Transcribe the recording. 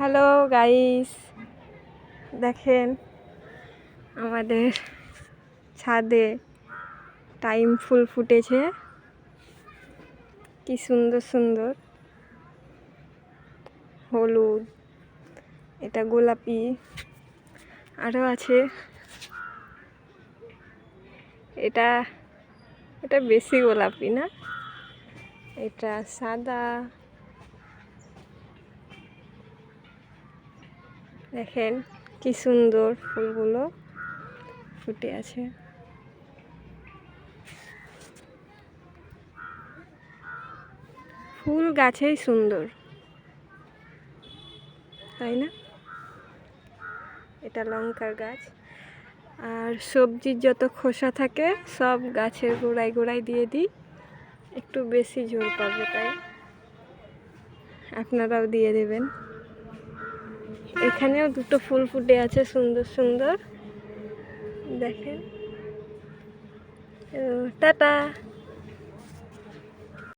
Hello guys দেখেন আমাদের ছাদে টাইম ফুল ফুটেছে। কি সুন্দর সুন্দর। হলুদ, এটা গোলাপি। আরও আছে। এটা এটা বেশি গোলাপি না? এটা সাদা। দেখেন কি সুন্দর ফুলগুলো ফুটে আছে। ফুল গাছেই সুন্দর, তাই না? এটা লঙ্কার গাছ। আর সবজির যত খোসা থাকে, সব গাছের গোড়ায় গোড়ায় দিয়ে দিই। একটু বেশি ঝোল পাবে তাই। আপনারাও দিয়ে দেবেন। এখানেও দুটো ফুল ফুটে আছে সুন্দর সুন্দর। দেখেন। টাটা।